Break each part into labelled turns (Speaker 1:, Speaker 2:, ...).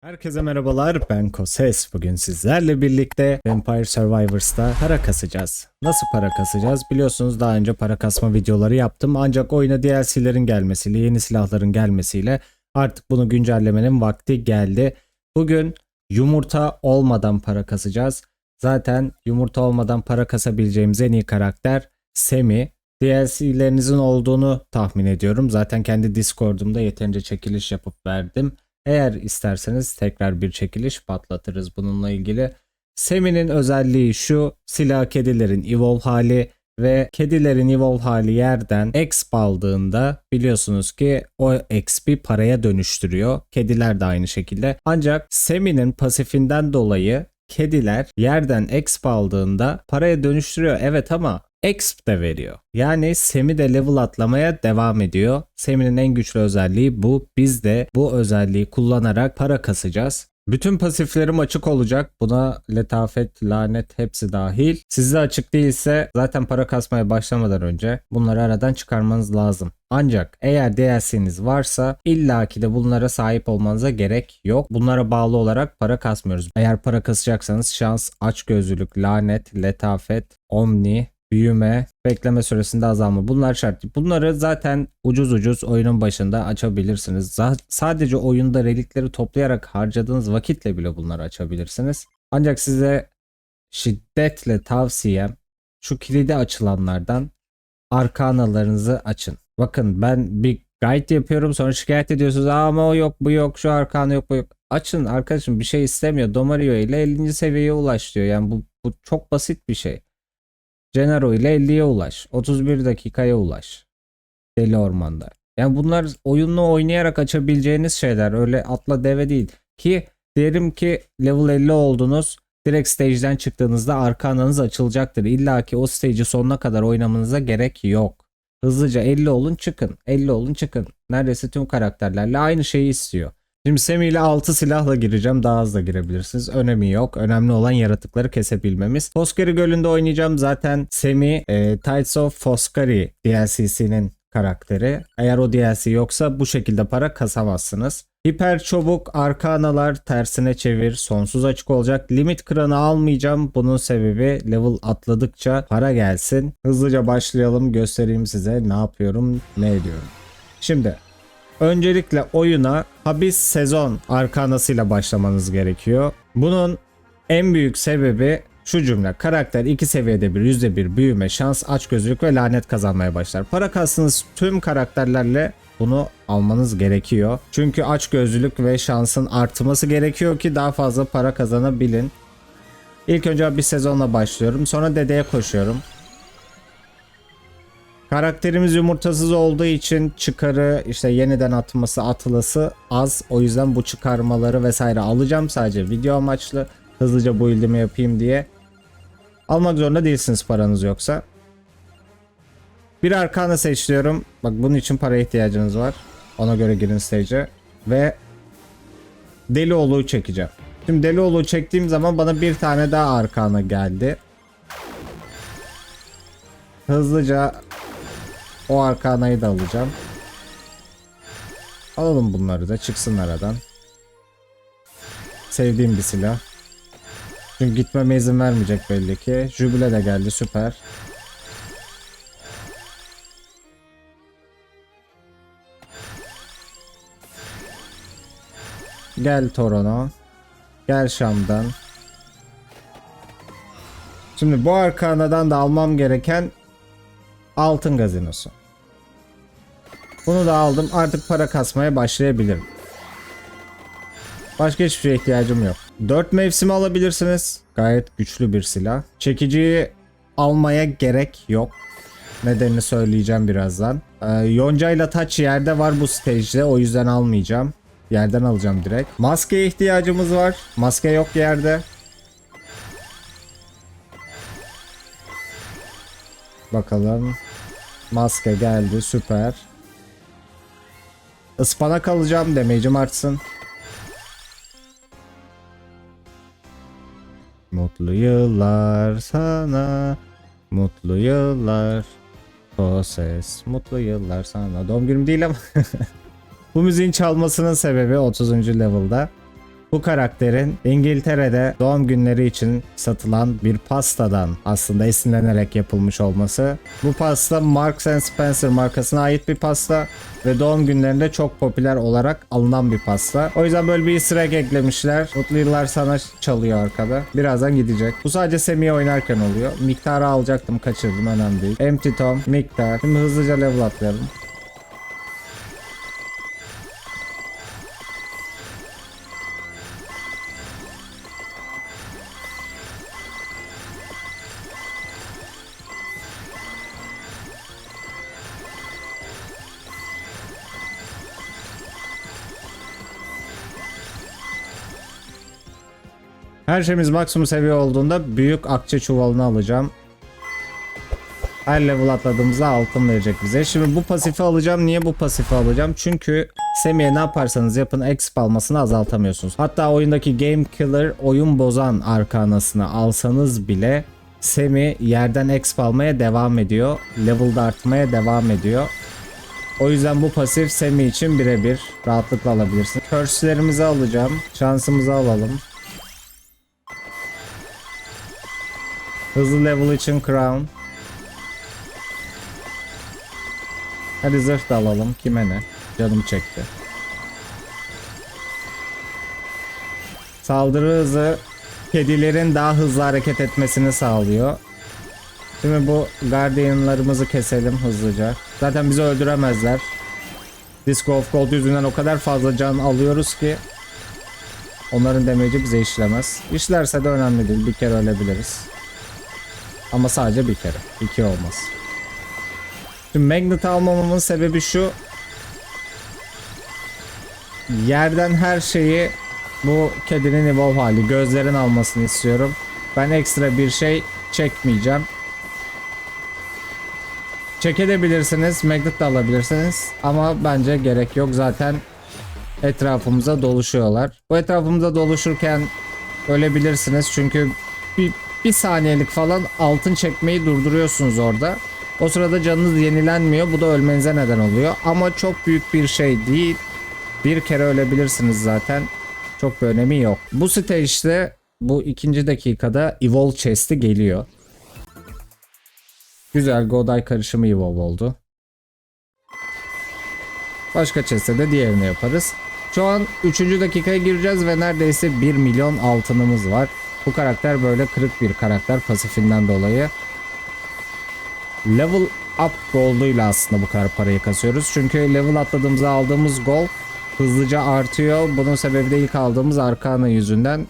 Speaker 1: Herkese merhabalar ben Koses. Bugün sizlerle birlikte Vampire Survivors'ta para kasacağız. Nasıl para kasacağız? Biliyorsunuz daha önce para kasma videoları yaptım ancak oyuna DLC'lerin gelmesiyle, yeni silahların gelmesiyle artık bunu güncellemenin vakti geldi. Bugün yumurta olmadan para kasacağız. Zaten yumurta olmadan para kasabileceğimiz en iyi karakter Semi. DLC'lerinizin olduğunu tahmin ediyorum. Zaten kendi Discord'umda yeterince çekiliş yapıp verdim. Eğer isterseniz tekrar bir çekiliş patlatırız bununla ilgili. Semi'nin özelliği şu silah kedilerin evolve hali ve kedilerin evolve hali yerden exp aldığında biliyorsunuz ki o exp'i paraya dönüştürüyor. Kediler de aynı şekilde. Ancak Semi'nin pasifinden dolayı kediler yerden exp aldığında paraya dönüştürüyor. Evet ama exp de veriyor. Yani Semi de level atlamaya devam ediyor. Semi'nin en güçlü özelliği bu. Biz de bu özelliği kullanarak para kasacağız. Bütün pasiflerim açık olacak. Buna letafet, lanet hepsi dahil. Sizde açık değilse zaten para kasmaya başlamadan önce bunları aradan çıkarmanız lazım. Ancak eğer DLC'niz varsa illaki de bunlara sahip olmanıza gerek yok. Bunlara bağlı olarak para kasmıyoruz. Eğer para kasacaksanız şans, açgözlülük, lanet, letafet, omni, büyüme, bekleme süresinde azalma. Bunlar şart. Bunları zaten ucuz ucuz oyunun başında açabilirsiniz. Sadece oyunda relikleri toplayarak harcadığınız vakitle bile bunları açabilirsiniz. Ancak size şiddetle tavsiyem şu kilidi açılanlardan arkanalarınızı açın. Bakın ben bir guide yapıyorum sonra şikayet ediyorsunuz ama o yok bu yok şu arkana yok bu yok. Açın arkadaşım bir şey istemiyor. Domario ile 50. seviyeye ulaş diyor. Yani bu, bu çok basit bir şey. Cenaro ile 50'ye ulaş. 31 dakikaya ulaş. Deli ormanda. Yani bunlar oyununu oynayarak açabileceğiniz şeyler. Öyle atla deve değil. Ki derim ki level 50 oldunuz. Direkt stage'den çıktığınızda arka ananız açılacaktır. İlla ki o stage'i sonuna kadar oynamanıza gerek yok. Hızlıca 50 olun çıkın. 50 olun çıkın. Neredeyse tüm karakterlerle aynı şeyi istiyor. Şimdi Semi ile 6 silahla gireceğim. Daha da girebilirsiniz. Önemi yok. Önemli olan yaratıkları kesebilmemiz. Foskari Gölü'nde oynayacağım. Zaten Semi e, Tides of Foskari DLC'sinin karakteri. Eğer o DLC yoksa bu şekilde para kasamazsınız. Hiper çabuk arkanalar tersine çevir sonsuz açık olacak. Limit kranı almayacağım. Bunun sebebi level atladıkça para gelsin. Hızlıca başlayalım göstereyim size ne yapıyorum ne ediyorum. Şimdi Öncelikle oyuna Habis sezon arkanasıyla başlamanız gerekiyor. Bunun en büyük sebebi şu cümle. Karakter iki seviyede bir yüzde bir büyüme, şans, açgözlülük ve lanet kazanmaya başlar. Para kastınız tüm karakterlerle bunu almanız gerekiyor. Çünkü açgözlülük ve şansın artması gerekiyor ki daha fazla para kazanabilin. İlk önce bir sezonla başlıyorum. Sonra dedeye koşuyorum. Karakterimiz yumurtasız olduğu için çıkarı işte yeniden atması atılası az. O yüzden bu çıkarmaları vesaire alacağım sadece video amaçlı. Hızlıca bu ildimi yapayım diye. Almak zorunda değilsiniz paranız yoksa. Bir arkana seçiyorum. Bak bunun için para ihtiyacınız var. Ona göre girin stage'e. Ve Delioğlu'yu çekeceğim. Şimdi Delioğlu'yu çektiğim zaman bana bir tane daha arkana geldi. Hızlıca o arkanayı da alacağım. Alalım bunları da çıksın aradan. Sevdiğim bir silah. Çünkü gitmeme izin vermeyecek belli ki. Jubile de geldi süper. Gel Torono. Gel Şam'dan. Şimdi bu arkanadan da almam gereken altın gazinosu. Bunu da aldım. Artık para kasmaya başlayabilirim. Başka hiçbir şeye ihtiyacım yok. 4 mevsimi alabilirsiniz. Gayet güçlü bir silah. Çekiciyi almaya gerek yok. Nedenini söyleyeceğim birazdan. Ee, Yonca ile Taç yerde var bu stage'de. O yüzden almayacağım. Yerden alacağım direkt. Maskeye ihtiyacımız var. Maske yok yerde. Bakalım. Maske geldi süper. Ispanak alacağım damage'im artsın. Mutlu yıllar sana. Mutlu yıllar. O ses. Mutlu yıllar sana. Doğum günüm değil ama. Bu müziğin çalmasının sebebi 30. level'da. Bu karakterin İngiltere'de doğum günleri için satılan bir pastadan aslında esinlenerek yapılmış olması. Bu pasta Marks and Spencer markasına ait bir pasta ve doğum günlerinde çok popüler olarak alınan bir pasta. O yüzden böyle bir easter eklemişler. Mutlu yıllar sana çalıyor arkada. Birazdan gidecek. Bu sadece Semih oynarken oluyor. Miktarı alacaktım kaçırdım önemli değil. Empty Tom, miktar. Şimdi hızlıca level atlayalım. Her şeyimiz maksimum seviye olduğunda büyük akçe çuvalını alacağım. Her level atladığımızda altın verecek bize. Şimdi bu pasifi alacağım. Niye bu pasifi alacağım? Çünkü Semi'ye ne yaparsanız yapın exp almasını azaltamıyorsunuz. Hatta oyundaki Game Killer oyun bozan arkanasını alsanız bile Semi yerden exp almaya devam ediyor. Level'da artmaya devam ediyor. O yüzden bu pasif Semi için birebir. Rahatlıkla alabilirsin. Curse'lerimizi alacağım. Şansımızı alalım. Hızlı level için crown. Hadi zırh da alalım. Kime ne? Canım çekti. Saldırı hızı kedilerin daha hızlı hareket etmesini sağlıyor. Şimdi bu Guardian'larımızı keselim hızlıca. Zaten bizi öldüremezler. Disco of Gold yüzünden o kadar fazla can alıyoruz ki onların damage'i bize işlemez. İşlerse de önemli değil. Bir kere ölebiliriz. Ama sadece bir kere. İki olmaz. Şimdi Magnet almamamın sebebi şu. Yerden her şeyi bu kedinin evolve hali gözlerin almasını istiyorum. Ben ekstra bir şey çekmeyeceğim. Çekebilirsiniz, magnet de alabilirsiniz ama bence gerek yok zaten etrafımıza doluşuyorlar. Bu etrafımıza doluşurken ölebilirsiniz çünkü bir, bir saniyelik falan altın çekmeyi durduruyorsunuz orada. O sırada canınız yenilenmiyor. Bu da ölmenize neden oluyor. Ama çok büyük bir şey değil. Bir kere ölebilirsiniz zaten. Çok bir önemi yok. Bu stage'de bu ikinci dakikada Evolve Chest'i geliyor. Güzel Godai karışımı Evolve oldu. Başka chest'e de diğerini yaparız. Şu an 3. dakikaya gireceğiz ve neredeyse 1 milyon altınımız var. Bu karakter böyle kırık bir karakter pasifinden dolayı. Level up gold'uyla aslında bu kadar parayı kasıyoruz. Çünkü level atladığımızda aldığımız gold hızlıca artıyor. Bunun sebebi de ilk aldığımız arkana yüzünden.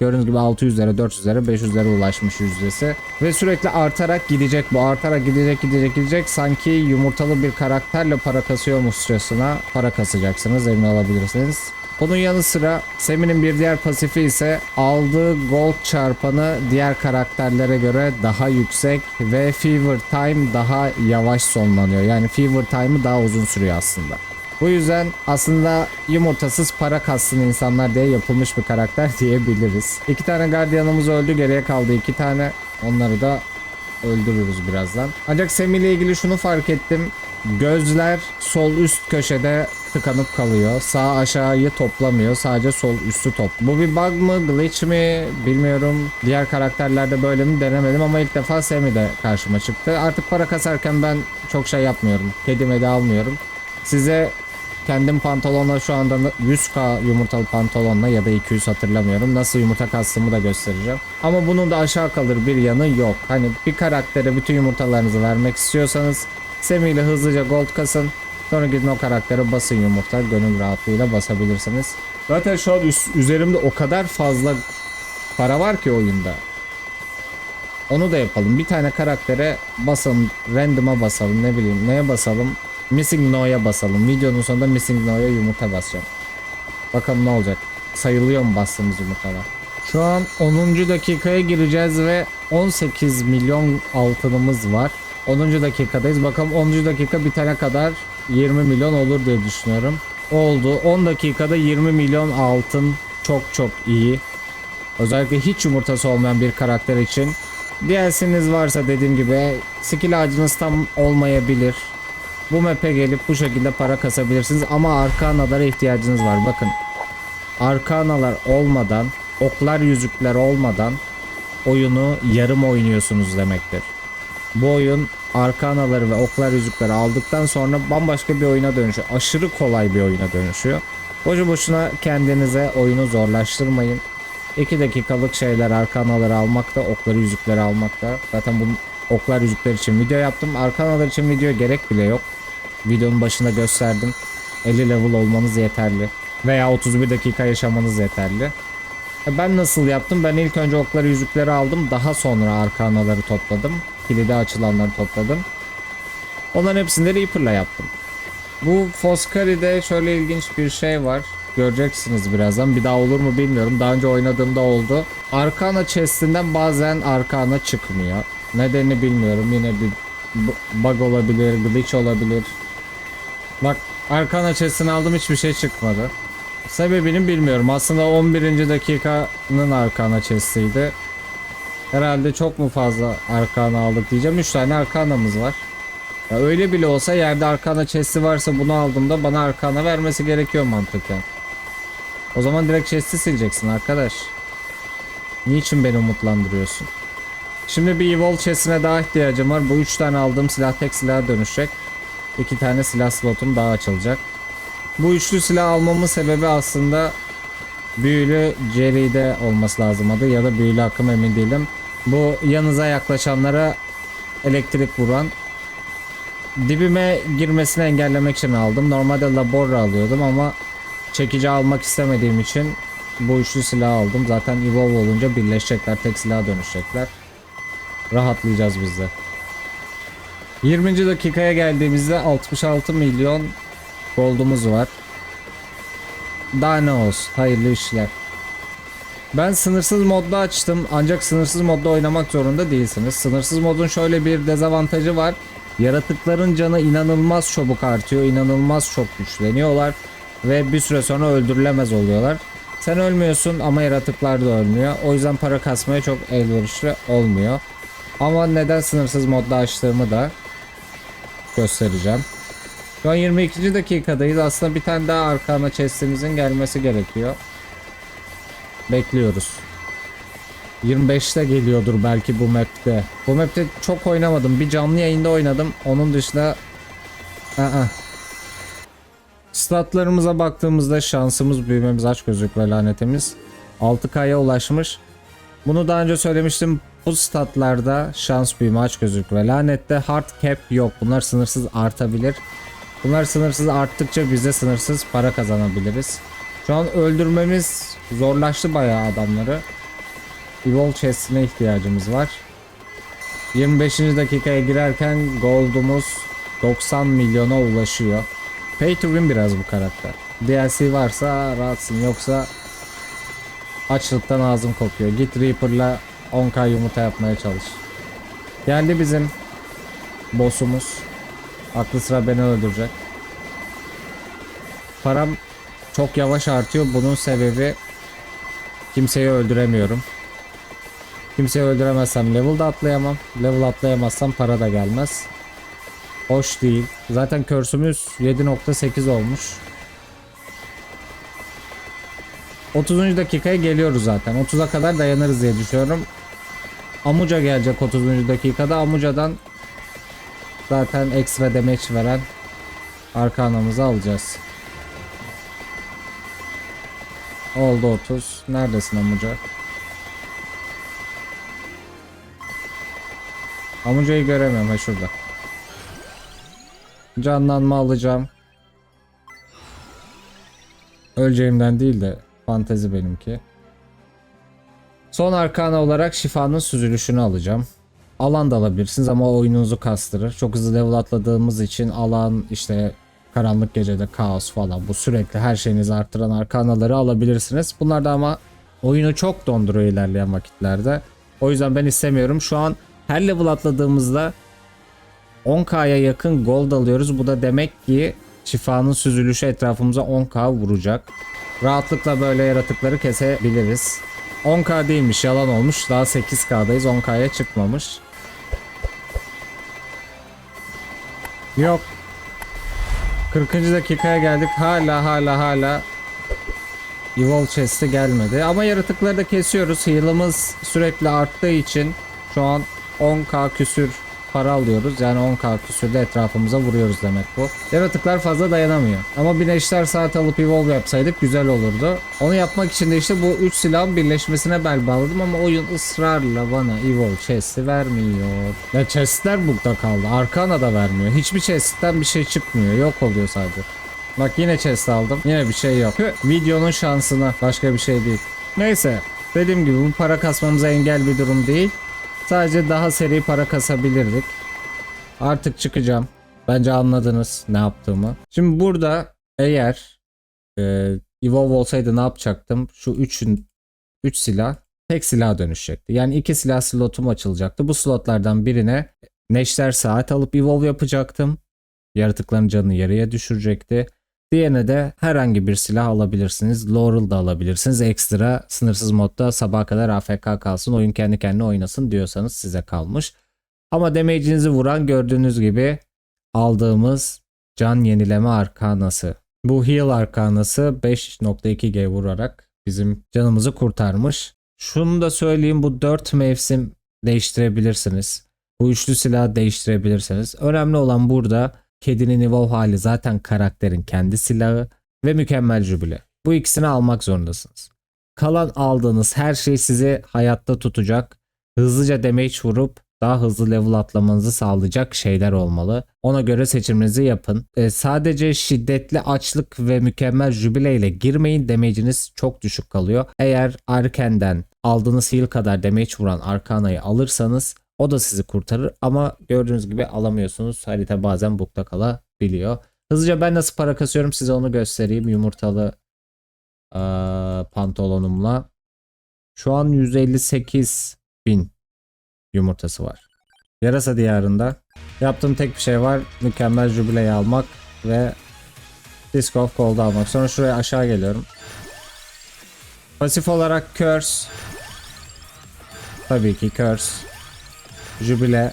Speaker 1: Gördüğünüz gibi 600'lere, 400'lere, 500'lere ulaşmış yüzdesi. Ve sürekli artarak gidecek bu. Artarak gidecek, gidecek, gidecek. Sanki yumurtalı bir karakterle para kasıyormuşçasına para kasacaksınız. Emin olabilirsiniz. Bunun yanı sıra Semi'nin bir diğer pasifi ise aldığı gold çarpanı diğer karakterlere göre daha yüksek ve Fever Time daha yavaş sonlanıyor. Yani Fever Time'ı daha uzun sürüyor aslında. Bu yüzden aslında yumurtasız para kassın insanlar diye yapılmış bir karakter diyebiliriz. İki tane gardiyanımız öldü geriye kaldı iki tane. Onları da öldürürüz birazdan. Ancak Semi ile ilgili şunu fark ettim. Gözler sol üst köşede tıkanıp kalıyor. Sağ aşağıyı toplamıyor. Sadece sol üstü top. Bu bir bug mı, glitch mi bilmiyorum. Diğer karakterlerde böyle mi denemedim ama ilk defa Semi'de karşıma çıktı. Artık para kasarken ben çok şey yapmıyorum. Kedime de almıyorum. Size kendim pantolonla şu anda 100k yumurtalı pantolonla ya da 200 hatırlamıyorum. Nasıl yumurta kastığımı da göstereceğim. Ama bunun da aşağı kalır bir yanı yok. Hani bir karaktere bütün yumurtalarınızı vermek istiyorsanız Semi ile hızlıca gold kasın. Sonra gidin o karaktere basın yumurta. Gönül rahatlığıyla basabilirsiniz. Zaten şu an üzerimde o kadar fazla para var ki oyunda. Onu da yapalım. Bir tane karaktere basalım. Random'a basalım. Ne bileyim neye basalım. Missing No'ya basalım. Videonun sonunda Missing No'ya yumurta basacağım. Bakalım ne olacak. Sayılıyor mu bastığımız yumurtalar? Şu an 10. dakikaya gireceğiz ve 18 milyon altınımız var. 10. dakikadayız. Bakalım 10. dakika bitene kadar 20 milyon olur diye düşünüyorum. Oldu. 10 dakikada 20 milyon altın çok çok iyi. Özellikle hiç yumurtası olmayan bir karakter için. DLC'niz varsa dediğim gibi skill ağacınız tam olmayabilir. Bu map'e gelip bu şekilde para kasabilirsiniz ama arkanalara ihtiyacınız var. Bakın arkanalar olmadan, oklar yüzükler olmadan oyunu yarım oynuyorsunuz demektir. Bu oyun arkanaları ve oklar yüzükleri aldıktan sonra bambaşka bir oyuna dönüşüyor. Aşırı kolay bir oyuna dönüşüyor. Boşu boşuna kendinize oyunu zorlaştırmayın. 2 dakikalık şeyler arkanaları almakta, okları yüzükleri almakta. Zaten bu oklar yüzükler için video yaptım. Arkanalar için video gerek bile yok. Videonun başında gösterdim. 50 level olmanız yeterli. Veya 31 dakika yaşamanız yeterli. E Ben nasıl yaptım? Ben ilk önce okları yüzükleri aldım. Daha sonra arkanaları topladım. Kilidi açılanları topladım. Onların hepsini de Reaper'la yaptım. Bu Foscari'de şöyle ilginç bir şey var. Göreceksiniz birazdan. Bir daha olur mu bilmiyorum. Daha önce oynadığımda oldu. Arkana chest'inden bazen arkana çıkmıyor. Nedenini bilmiyorum. Yine bir bu- bug olabilir, glitch olabilir. Bak arkana chest'ini aldım hiçbir şey çıkmadı. Sebebini bilmiyorum. Aslında 11. dakikanın arkana chest'iydi. Herhalde çok mu fazla arkana aldık diyeceğim. 3 tane arkanamız var. Ya öyle bile olsa yerde arkana chest'i varsa bunu aldığımda bana arkana vermesi gerekiyor mantıken. O zaman direkt chest'i sileceksin arkadaş. Niçin beni umutlandırıyorsun? Şimdi bir Evolve chest'ine daha ihtiyacım var. Bu 3 tane aldığım silah tek silaha dönüşecek. 2 tane silah slotum daha açılacak. Bu üçlü silah almamın sebebi aslında büyülü Jerry'de olması lazım adı ya da büyülü akım emin değilim. Bu yanınıza yaklaşanlara elektrik vuran dibime girmesini engellemek için aldım. Normalde Laborra alıyordum ama çekici almak istemediğim için bu üçlü silahı aldım. Zaten Evolve olunca birleşecekler. Tek silaha dönüşecekler. Rahatlayacağız biz de. 20. dakikaya geldiğimizde 66 milyon gold'umuz var. Daha ne olsun. Hayırlı işler. Ben sınırsız modda açtım ancak sınırsız modda oynamak zorunda değilsiniz. Sınırsız modun şöyle bir dezavantajı var. Yaratıkların canı inanılmaz çabuk artıyor, inanılmaz çok güçleniyorlar ve bir süre sonra öldürülemez oluyorlar. Sen ölmüyorsun ama yaratıklar da ölmüyor. O yüzden para kasmaya çok elverişli olmuyor. Ama neden sınırsız modda açtığımı da göstereceğim. Şu an 22. dakikadayız. Aslında bir tane daha arkana chest'imizin gelmesi gerekiyor. Bekliyoruz. 25'te geliyordur belki bu map'te. Bu map'te çok oynamadım. Bir canlı yayında oynadım. Onun dışında Aa. Statlarımıza baktığımızda şansımız, büyümemiz, aç gözlük ve lanetimiz 6K'ya ulaşmış. Bunu daha önce söylemiştim. Bu statlarda şans, büyüme, aç gözlük ve lanette hard cap yok. Bunlar sınırsız artabilir. Bunlar sınırsız arttıkça biz de sınırsız para kazanabiliriz. Şu an öldürmemiz zorlaştı bayağı adamları. Evolve chest'ine ihtiyacımız var. 25. dakikaya girerken gold'umuz 90 milyona ulaşıyor. Pay to win biraz bu karakter. DLC varsa rahatsın yoksa açlıktan ağzım kokuyor. Git Reaper'la 10k yumurta yapmaya çalış. Geldi bizim boss'umuz. Aklı sıra beni öldürecek. Param çok yavaş artıyor. Bunun sebebi kimseyi öldüremiyorum. Kimseyi öldüremezsem level da atlayamam. Level atlayamazsam para da gelmez. Hoş değil. Zaten körsümüz 7.8 olmuş. 30. dakikaya geliyoruz zaten. 30'a kadar dayanırız diye düşünüyorum. Amuca gelecek 30. dakikada. Amuca'dan zaten ekstra damage veren arkanamızı alacağız. Oldu 30. Neredesin Amuca? Amuca'yı göremiyorum ha şurada. Canlanma alacağım. Öleceğimden değil de fantezi benimki. Son arkana olarak şifanın süzülüşünü alacağım. Alan da alabilirsiniz ama oyununuzu kastırır. Çok hızlı level atladığımız için alan işte karanlık gecede kaos falan bu sürekli her şeyinizi arttıran arkanaları alabilirsiniz. Bunlar da ama oyunu çok donduruyor ilerleyen vakitlerde. O yüzden ben istemiyorum. Şu an her level atladığımızda 10k'ya yakın gold alıyoruz. Bu da demek ki şifanın süzülüşü etrafımıza 10k vuracak. Rahatlıkla böyle yaratıkları kesebiliriz. 10k değilmiş yalan olmuş. Daha 8k'dayız 10k'ya çıkmamış. Yok. 40. dakikaya geldik. Hala hala hala Evil chest'i gelmedi. Ama yaratıkları da kesiyoruz. Heal'ımız sürekli arttığı için şu an 10k küsür para alıyoruz. Yani 10k küsürde etrafımıza vuruyoruz demek bu. Yaratıklar fazla dayanamıyor. Ama bir neşter saat alıp evolve yapsaydık güzel olurdu. Onu yapmak için de işte bu 3 silahın birleşmesine bel bağladım ama oyun ısrarla bana evil chest'i vermiyor. Ya chest'ler bugda kaldı. Arkana da vermiyor. Hiçbir chest'ten bir şey çıkmıyor. Yok oluyor sadece. Bak yine chest aldım. Yine bir şey yok. Videonun şansına. Başka bir şey değil. Neyse. Dediğim gibi bu para kasmamıza engel bir durum değil. Sadece daha seri para kasabilirdik. Artık çıkacağım. Bence anladınız ne yaptığımı. Şimdi burada eğer e, Evolve olsaydı ne yapacaktım? Şu üçün 3 silah tek silah dönüşecekti. Yani iki silah slotum açılacaktı. Bu slotlardan birine Neşter saat alıp Evolve yapacaktım. Yaratıkların canını yarıya düşürecekti. Diğerine de herhangi bir silah alabilirsiniz. Laurel da alabilirsiniz. Ekstra sınırsız modda sabaha kadar AFK kalsın. Oyun kendi kendine oynasın diyorsanız size kalmış. Ama damage'inizi vuran gördüğünüz gibi aldığımız can yenileme arkanası. Bu heal arkanası 5.2G vurarak bizim canımızı kurtarmış. Şunu da söyleyeyim bu 4 mevsim değiştirebilirsiniz. Bu üçlü silahı değiştirebilirsiniz. Önemli olan burada kedinin evolve hali zaten karakterin kendi silahı ve mükemmel jübile. Bu ikisini almak zorundasınız. Kalan aldığınız her şey sizi hayatta tutacak. Hızlıca damage vurup daha hızlı level atlamanızı sağlayacak şeyler olmalı. Ona göre seçiminizi yapın. Ee, sadece şiddetli açlık ve mükemmel jübile ile girmeyin. Damage'iniz çok düşük kalıyor. Eğer Arken'den aldığınız heal kadar damage vuran Arkana'yı alırsanız o da sizi kurtarır ama gördüğünüz gibi alamıyorsunuz. Harita bazen bukta kalabiliyor. Hızlıca ben nasıl para kasıyorum size onu göstereyim. Yumurtalı eee, pantolonumla. Şu an 158 bin yumurtası var. Yarasa diyarında yaptığım tek bir şey var. Mükemmel jübileyi almak ve Disc of Gold'u almak. Sonra şuraya aşağı geliyorum. Pasif olarak Curse. Tabii ki Curse. Jübile.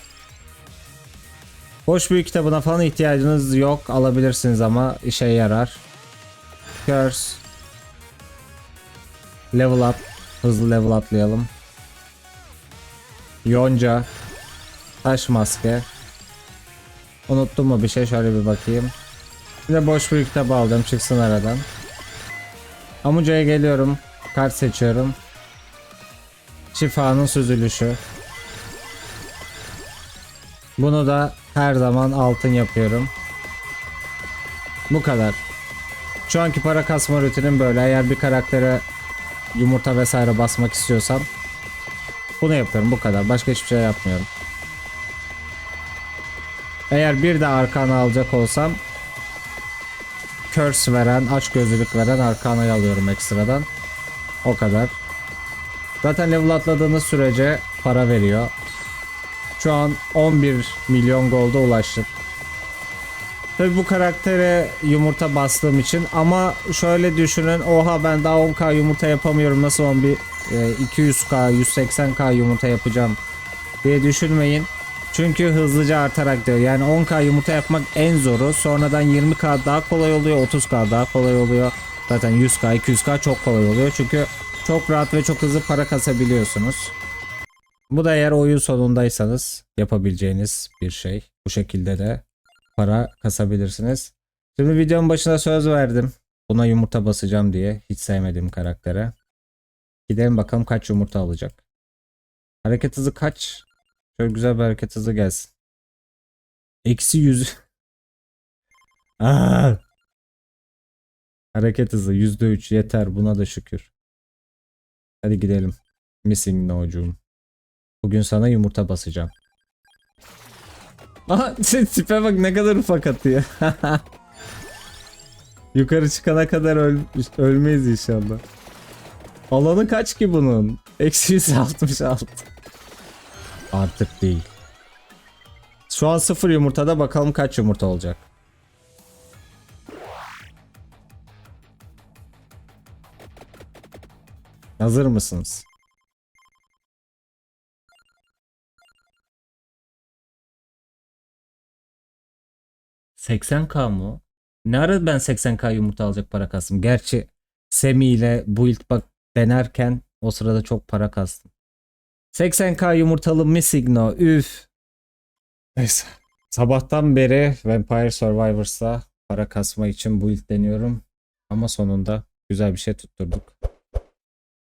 Speaker 1: Boş büyük kitabına falan ihtiyacınız yok. Alabilirsiniz ama işe yarar. Curse. Level up. Hızlı level atlayalım. Yonca. Taş maske. Unuttum mu bir şey şöyle bir bakayım. Bir de boş bir kitabı aldım çıksın aradan. Amuca'ya geliyorum. Kart seçiyorum. Şifanın süzülüşü. Bunu da her zaman altın yapıyorum. Bu kadar. Şu anki para kasma rutinim böyle. Eğer bir karaktere yumurta vesaire basmak istiyorsam bunu yapıyorum bu kadar. Başka hiçbir şey yapmıyorum. Eğer bir de arkana alacak olsam curse veren, aç gözlülük veren arkanayı alıyorum ekstradan. O kadar. Zaten level atladığınız sürece para veriyor. Şu an 11 milyon gold'a ulaştım. Tabi bu karaktere yumurta bastığım için ama şöyle düşünün oha ben daha 10k yumurta yapamıyorum nasıl 11 e, 200k 180k yumurta yapacağım diye düşünmeyin. Çünkü hızlıca artarak diyor. Yani 10k yumurta yapmak en zoru. Sonradan 20k daha kolay oluyor. 30k daha kolay oluyor. Zaten 100k 200k çok kolay oluyor. Çünkü çok rahat ve çok hızlı para kasabiliyorsunuz. Bu da eğer oyun sonundaysanız yapabileceğiniz bir şey. Bu şekilde de para kasabilirsiniz. Şimdi videonun başında söz verdim. Buna yumurta basacağım diye. Hiç sevmediğim karaktere. Gidelim bakalım kaç yumurta alacak. Hareket hızı kaç? Şöyle güzel bir hareket hızı gelsin. Eksi yüz. Aa! Hareket hızı yüzde üç yeter buna da şükür. Hadi gidelim. Missing no'cuğum. Bugün sana yumurta basacağım. Aha tipe bak ne kadar ufak atıyor. Yukarı çıkana kadar öl ölmeyiz inşallah. Alanı kaç ki bunun? Eksi 166. Artık değil. Şu an sıfır yumurtada bakalım kaç yumurta olacak. Hazır mısınız? ...80k mı? Ne ara ben 80k yumurta alacak para kastım? Gerçi Semi ile build bak denerken o sırada çok para kastım. 80k yumurtalı Misigno üf. Neyse. Sabahtan beri Vampire Survivors'ta para kasma için build deniyorum. Ama sonunda güzel bir şey tutturduk.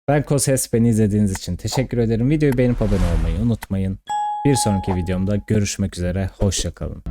Speaker 1: Ben Koses beni izlediğiniz için teşekkür ederim. Videoyu beğenip abone olmayı unutmayın. Bir sonraki videomda görüşmek üzere. Hoşçakalın.